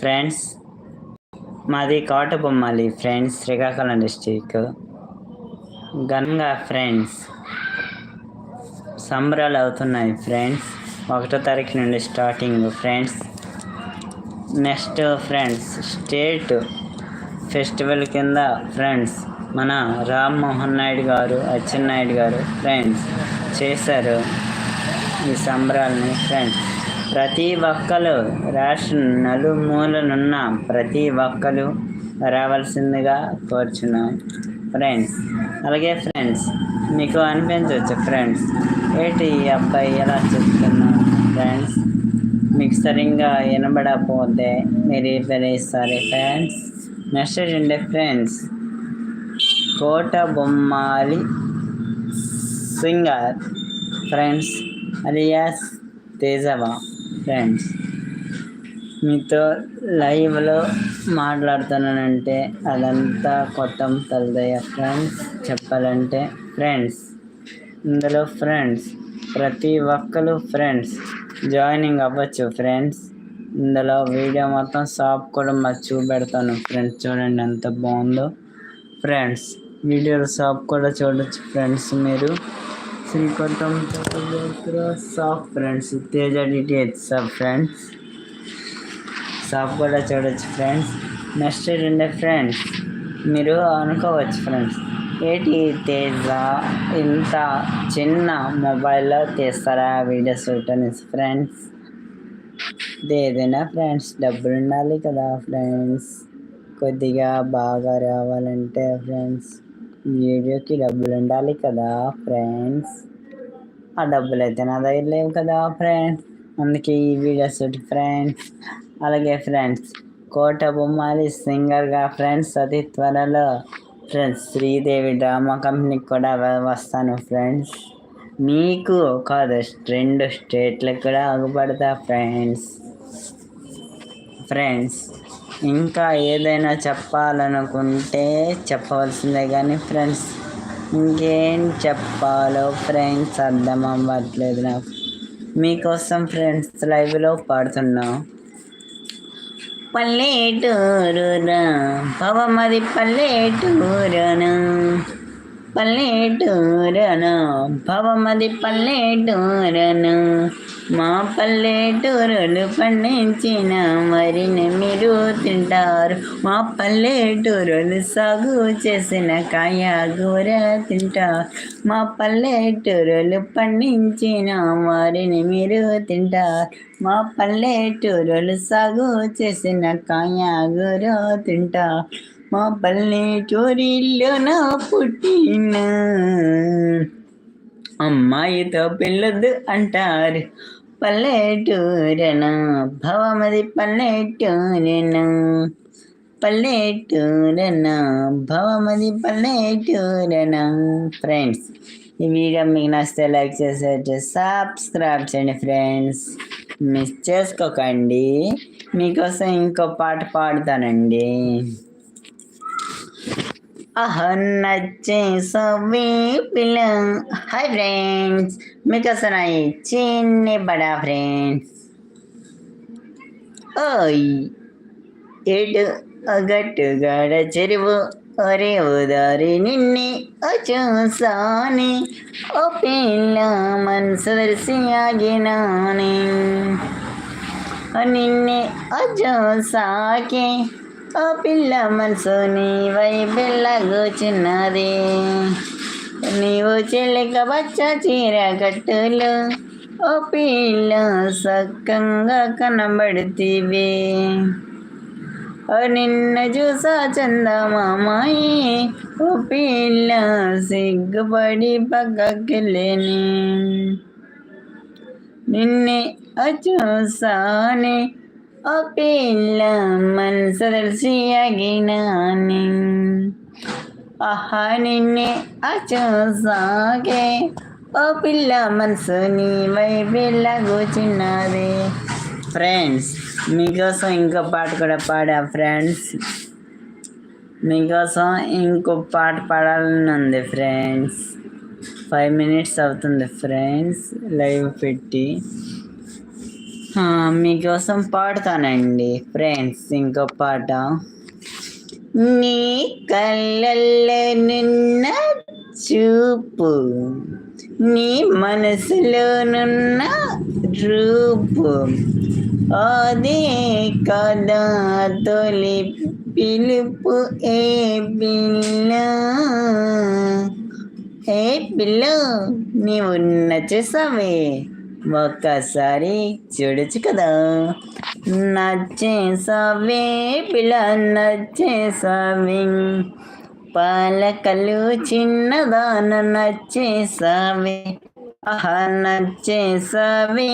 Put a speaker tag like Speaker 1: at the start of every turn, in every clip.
Speaker 1: Friends మాది Kotabommali friends Srikakulam district. Ganga friends సంబరాలు అవుతున్నాయి ఫ్రెండ్స్. ఒకటో తారీఖు నుండి starting friends. Next friends state festival కింద ఫ్రెండ్స్ మన రామ్మోహన్ నాయుడు గారు అచ్చెన్నాయుడు గారు ఫ్రెండ్స్ చేశారు ఈ సంబరాలని ఫ్రెండ్స్. ప్రతి ఒక్కరు రాష్ట్ర నలుమూలనున్న ప్రతి ఒక్కరు రావాల్సిందిగా కోరుచున్నాం. ఫ్రెండ్స్ అలాగే ఫ్రెండ్స్ మీకు అనిపించవచ్చు ఫ్రెండ్స్ ఏంటి ఈ అబ్బాయి ఎలా చెప్తున్నా ఫ్రెండ్స్ మీకు సరిగ్గా వినబడకపోతే మీరు ఇస్తారు ఫ్రెండ్స్ మెసేజ్ ఉండే friends Kotabommali singer friends alias తేజవా friends మీతో లైవ్లో మాట్లాడుతున్నానంటే అదంతా కొత్త తలదయ్య ఫ్రెండ్స్ చెప్పాలంటే ఫ్రెండ్స్ ఇందులో ఫ్రెండ్స్ ప్రతి ఒక్కరు ఫ్రెండ్స్ జాయినింగ్ అవ్వచ్చు ఫ్రెండ్స్ ఇందులో వీడియో మొత్తం షాప్ కూడా మరి చూపెడతాను ఫ్రెండ్స్ చూడండి ఎంత బాగుందో. ఫ్రెండ్స్ వీడియో షాప్ కూడా చూడొచ్చు ఫ్రెండ్స్ మీరు. శ్రీకొట్టం సాఫ్ ఫ్రెండ్స్ తేజ డిటిహెచ్ సాఫ్ ఫ్రెండ్స్ సాఫ్ కూడా చూడొచ్చు ఫ్రెండ్స్ నెక్స్ట్ ఏంటంటే ఫ్రెండ్స్ మీరు అనుకోవచ్చు ఫ్రెండ్స్ ఏంటి తేజ ఇంత చిన్న మొబైల్లో తీస్తారా వీడియోస్ అనేసి ఫ్రెండ్స్ ఏదైనా ఫ్రెండ్స్ డబ్బులు ఉండాలి కదా ఫ్రెండ్స్ కొద్దిగా బాగా రావాలంటే ఫ్రెండ్స్ వీడియోకి డబ్బులు ఉండాలి కదా ఫ్రెండ్స్ ఆ డబ్బులు అయితే నా దగ్గర లేవు కదా ఫ్రెండ్స్ అందుకే ఈ వీడియోస్ ఫ్రెండ్స్ అలాగే ఫ్రెండ్స్ కోట బొమ్మాలి సింగర్గా ఫ్రెండ్స్ అతి త్వరలో. ఫ్రెండ్స్ శ్రీదేవి డ్రామా కంపెనీకి కూడా వస్తాను ఫ్రెండ్స్ మీకు కాదు రెండు స్టేట్లకు కూడా ఆగుపడతా ఫ్రెండ్స్ ఫ్రెండ్స్ ఇంకా ఏదైనా చెప్పాలనుకుంటే చెప్పవలసిందే కానీ ఫ్రెండ్స్ ఇంకేం చెప్పాలో ఫ్రెండ్స్ అర్థం అవ్వట్లేదు నాకు. మీకోసం ఫ్రెండ్స్ లైవ్లో పాడుతున్నాం. పల్లెటూరురా పవమది పల్లెటూరునా? పల్లెటూరునా? భవమది పల్లెటూరునా? మా పల్లెటూరులు పండించిన వరిని మీరు తింటారు. మా పల్లెటూరులు సాగు చేసిన కాయగూర తింటారు. మా పల్లెటూరులు పండించిన వరిని మీరు తింటారు. మా పల్లెటూరులు సాగు చేసిన కాయగూర తింటారు. మా పల్లెటూరిలో నా పుట్టిన అమ్మాయితో పిల్లదు అంటారు. పల్లెటూరన? భవమది పల్లెటూరన? పల్లెటూరన భవమది పల్లెటూరన ఫ్రెండ్స్ ఈ వీడియో మీకు నచ్చితే లైక్ చేసేట్టు సబ్స్క్రైబ్ చేయండి ఫ్రెండ్స్ మిస్ చేసుకోకండి. మీకోసం ఇంకో పాట పాడుతానండి. అహం నచ్చేసవి పిల్ల హాయ్ ఫ్రెండ్స్ మీకోసం చిన్ని బడా ఫ్రెండ్స్ ఓయ్ ఏడు గట్టుగడ చెరువు ఒరే ఉదారి నిన్నే చూసాని ఓ పిల్ల మనసు దర్శి ఆగినాని నిన్నే అజోసాకే ఓ పిల్ల మనసు నీవై కూర్చున్నది నీవు చెల్లిక బచ్చ చీర కట్టులు ఓ పిల్ల సక్కంగా కనబడుతీవి ఓ నిన్న చూసా చందమామాయి ఓ పిల్ల సిగ్గుపడి పక్కకెళ్ళని నిన్నే చూసానే ఓ పిల్ల మనసు తెలిసి ఆహా నిన్నే అచూసాగే ఓ పిల్ల మనసు నీ పిల్ల కూర్చున్నది ఫ్రెండ్స్ మీకోసం ఇంకో పాట కూడా పాడా ఫ్రెండ్స్ మీకోసం ఇంకో పాట పాడాలని ఉంది ఫ్రెండ్స్ ఫైవ్ మినిట్స్ అవుతుంది ఫ్రెండ్స్ లైవ్ పెట్టి. మీకోసం పాడతానండి ఫ్రెండ్స్ ఇంకో పాట. నీ కళ్ళల్లో నిన్న చూపు నీ మనసులోనున్న రూపు. అదే కదా తొలి పిలుపు ఏ పిల్ల? ఏ పిల్ల? నీవున్న చూసావే. ఒక్కసారి చూడొచ్చు కదా నచ్చేసావే పిల్ల నచ్చేసావే పాలకలు చిన్నదాన నచ్చేసావే ఆహా నచ్చేసావే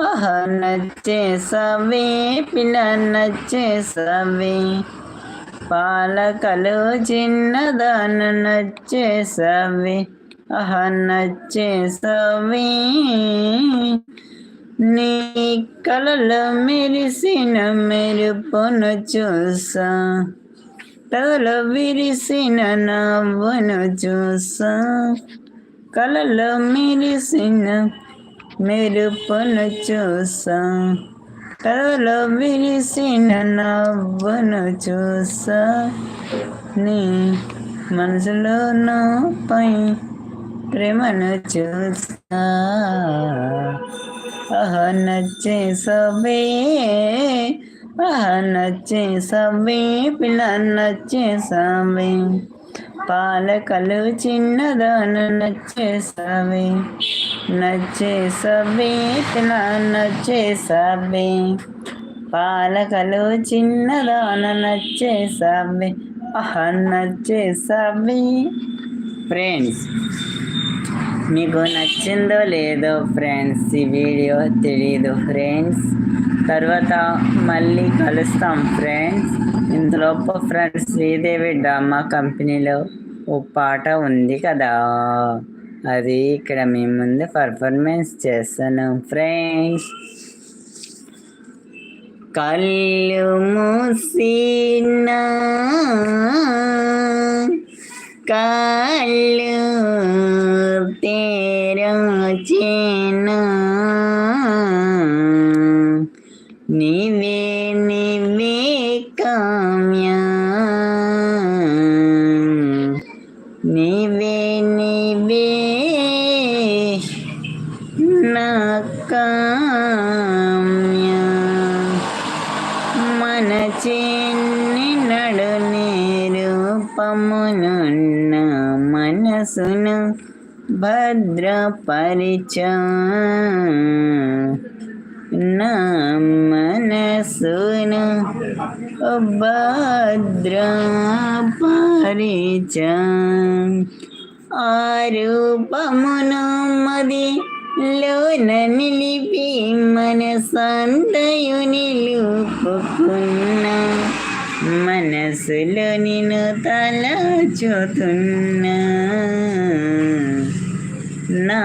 Speaker 1: ఆహా నచ్చేసావే పిల్ల నచ్చేసావే పాలకలు చిన్నదాన నచ్చేసావే ఆహా నీ కలలో మెరిసిన మెరుపును చూసా. తల విరిసిన నవ్వును చూసా. కలలో మెరిసిన మెరుపును చూసా. తల విరిసిన నవ్వును చూసా. నీ మనసులో నాపై ప్రేమను చూసా సవే నచ్చేసవే ఆహ నచ్చేసవే పిల్ల నచ్చేసవే పాలకలు చిన్నదాను నచ్చే సవే నచ్చే సవే పిల్ల నచ్చే సవే పాలకలు చిన్నదాను నచ్చే సవే నచ్చేసవే నచ్చే సవే ఫ్రెండ్స్ మీకు నచ్చిందో లేదో ఫ్రెండ్స్ ఈ వీడియో తెలీదు ఫ్రెండ్స్. తర్వాత మళ్ళీ కలుస్తాం ఫ్రెండ్స్. ఇంతలోపు ఫ్రెండ్స్ శ్రీదేవి డ్రామా కంపెనీలో ఓ పాట ఉంది కదా. అది ఇక్కడ మీ ముందు పర్ఫార్మెన్స్ చేస్తాను ఫ్రెండ్స్. కళ్ళు మూసిన కళ్ళు తెరచిన నీవే నీవే కామ్య నీవే నీవే నా కామ్య మన చిన్ని నడు రూపమునున్న మనసును భద్రపరిచ నా మనసును భద్రపరిచ ఆ రూపమును మది లోన నిలిపి మనసంతయు నిలుపుకున్న మనసులో నిన్ను తలచుతున్నా నా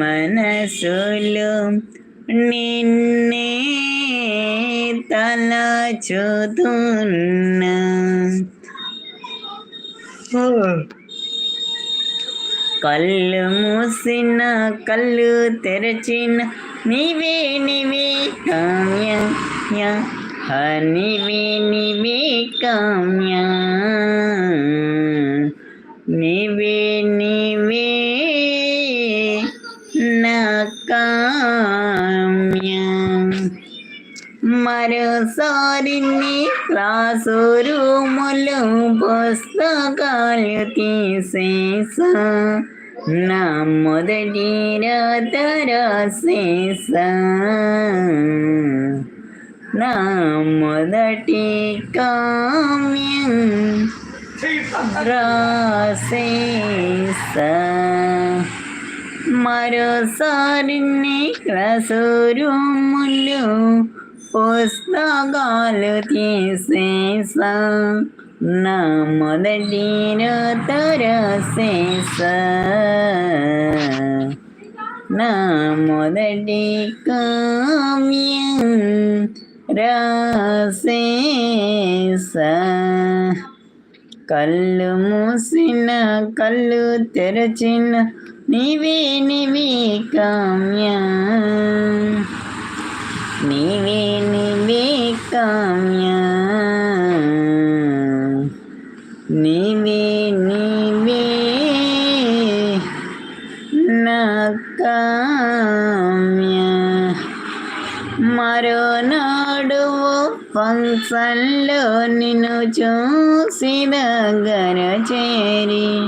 Speaker 1: మనసులు నిన్నే తలచుతున్నా కళ్ళు మూసిన కళ్ళు తెరచిన నీవే నీవే కామ్య యా, హ నీవే నీవే కామ్య. నీవే నీవే కామ్య మరోసారి నీ క్లాసు రూములు పుస్తకాలు తీసేసా. నా మొదటి రాత రాసేసా. నా మొదటి కామ్యం రాసేసా. మరోసారి నీ క్లాసు రూములు పుస్తకాలు తీసేసా నా మొదటి రాసేసా నా మొదటి కామ్యం రాసేసా కళ్ళు మూసిన కళ్ళు తెరచిన నీవే నివి కామ్య. నీవే నివి కామ్య. నీవే నీవే నా కామ్య. మరో నాడు ఫంక్షన్లో నిన్ను చూసి దగ్గర చేరి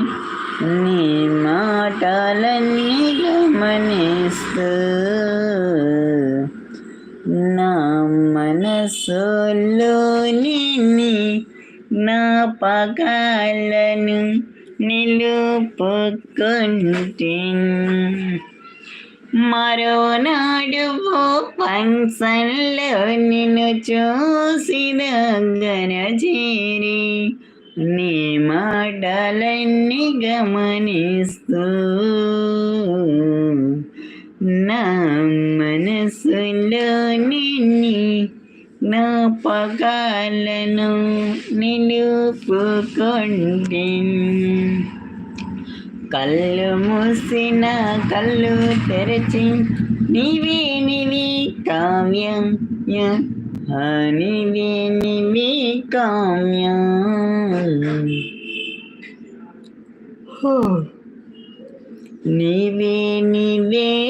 Speaker 1: నీ మాట నా మనసులోని నిన్ని నా పగాలను నిలుపుకుంటే మరోనాడు ఓ ఫంక్షన్లో నిన్ను చూసిన దగ్గర చేరి నీ మాటలన్నీ గమనిస్తూ నిన్ని నా పగాలను నిలుపుకుంటే కళ్ళు మూసిన కళ్ళు తెరచి నీవే నివి కావ్యం. నీవే నివి కామ్యం హో. నీవే నీవే నా కామ్య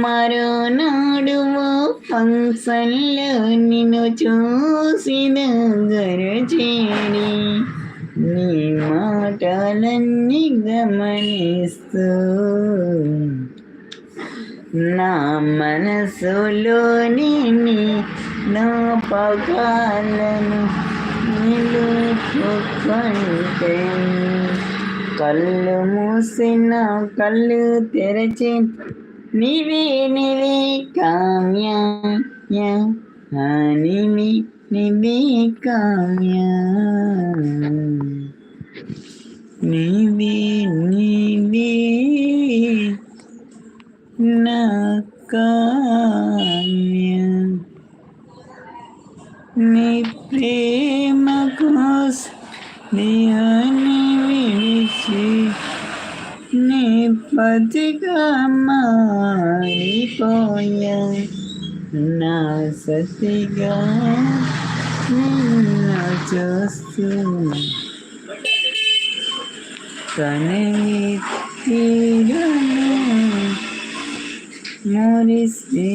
Speaker 1: మరో నాడు ఫంక్షన్లో నిన్ను చూసిన దగ్గర నీ మాటలన్నీ గమనిస్తూ నా మనసులోని నీ నా పగాలను నిలుపుకుంటే కళ్ళు మూసిన కళ్ళు తెరచి నీవే నివే కామ్య నీవి నీవే కామ్య. నీవే నీవే చూస్తూ కనవి మురిసి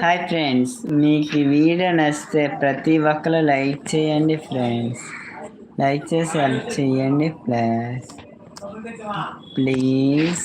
Speaker 1: హాయ్ ఫ్రెండ్స్ మీకు ఈ వీడియో నచ్చితే ప్రతి ఒక్కరు లైక్ చేయండి ఫ్రెండ్స్ లైక్ చేసి హెల్ప్ చేయండి ప్లస్ ప్లీజ్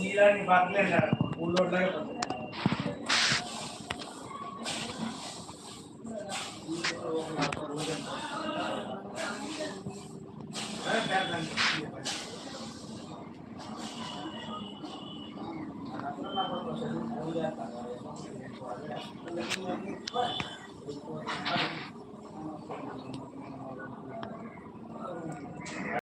Speaker 2: నీలాంటి బట్టలేండి ఊళ్ళోట్లాగే Thank you.